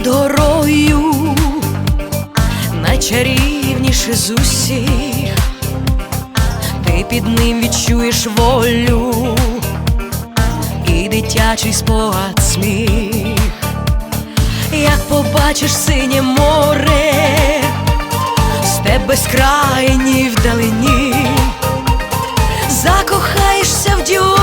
над горою, найчарівніше з усіх, ти під ним відчуєш волю і дитячий спогад сміх, як побачиш синє море, степ безкрайній вдалині, закохаєшся в дівочість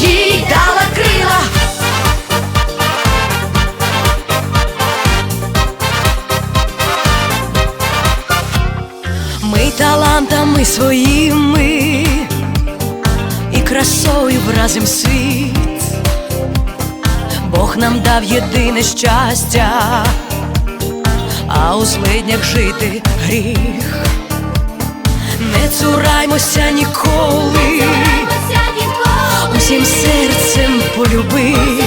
їй дала крила. Ми талантами своїми і красою вразим світ. Бог нам дав єдине щастя, а у злиднях жити гріх. Не цураймося ніколи, усім серцем полюбить,